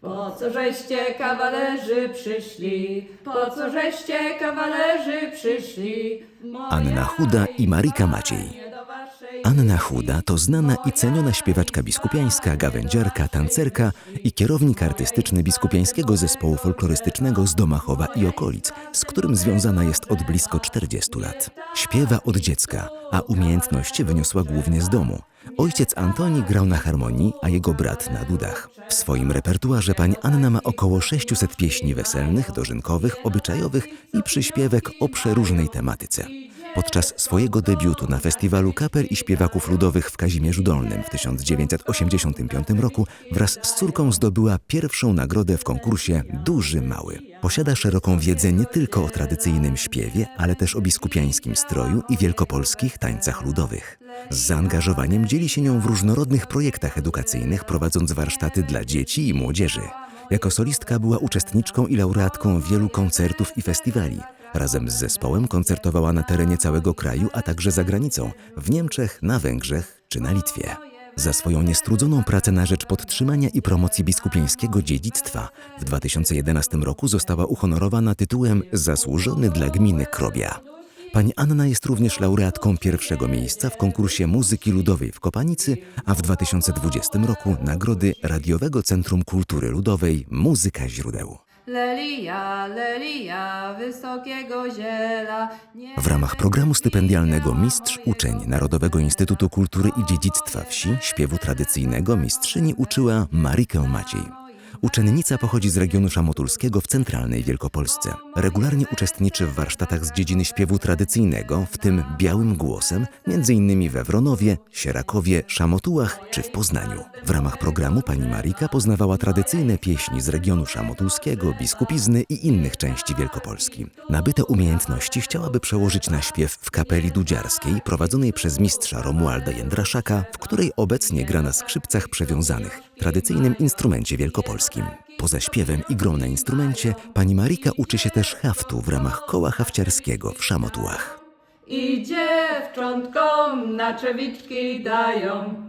Po co żeście kawalerzy przyszli? Po co żeście kawalerzy przyszli? Moja Anna Chuda i Marika Maciej. nie do waszej Anna Chuda to znana i ceniona śpiewaczka biskupiańska, gawędziarka, tancerka i kierownik artystyczny biskupiańskiego zespołu folklorystycznego z Domachowa i okolic, z którym związana jest od blisko 40 lat. Śpiewa od dziecka, a umiejętności wyniosła głównie z domu. Ojciec Antoni grał na harmonii, a jego brat na dudach. W swoim repertuarze pani Anna ma około 600 pieśni weselnych, dożynkowych, obyczajowych i przyśpiewek o przeróżnej tematyce. Podczas swojego debiutu na festiwalu kapel i śpiewaków ludowych w Kazimierzu Dolnym w 1985 roku wraz z córką zdobyła pierwszą nagrodę w konkursie Duży Mały. Posiada szeroką wiedzę nie tylko o tradycyjnym śpiewie, ale też o biskupiańskim stroju i wielkopolskich tańcach ludowych. Z zaangażowaniem dzieli się nią w różnorodnych projektach edukacyjnych, prowadząc warsztaty dla dzieci i młodzieży. Jako solistka była uczestniczką i laureatką wielu koncertów i festiwali. Razem z zespołem koncertowała na terenie całego kraju, a także za granicą w Niemczech, na Węgrzech czy na Litwie. Za swoją niestrudzoną pracę na rzecz podtrzymania i promocji biskupiańskiego dziedzictwa w 2011 roku została uhonorowana tytułem Zasłużony dla gminy Krobia. Pani Anna jest również laureatką pierwszego miejsca w konkursie muzyki ludowej w Kopanicy, a w 2020 roku nagrody Radiowego Centrum Kultury Ludowej Muzyka Źródeł. Lelia, lelia, wysokiego ziela. W ramach programu stypendialnego Mistrz Uczeń Narodowego Instytutu Kultury i Dziedzictwa Wsi śpiewu tradycyjnego mistrzyni uczyła Marykę Maciej. Uczennica pochodzi z regionu szamotulskiego w centralnej Wielkopolsce. Regularnie uczestniczy w warsztatach z dziedziny śpiewu tradycyjnego, w tym białym głosem, m.in. we Wronowie, Sierakowie, Szamotułach czy w Poznaniu. W ramach programu pani Marika poznawała tradycyjne pieśni z regionu szamotulskiego, biskupizny i innych części Wielkopolski. Nabyte umiejętności chciałaby przełożyć na śpiew w kapeli dudziarskiej prowadzonej przez mistrza Romualda Jędraszaka, w której obecnie gra na skrzypcach przewiązanych, tradycyjnym instrumencie wielkopolskim. Poza śpiewem i grą na instrumencie, pani Marika uczy się też haftu w ramach koła hafciarskiego w Szamotułach. I dziewczątkom na dają.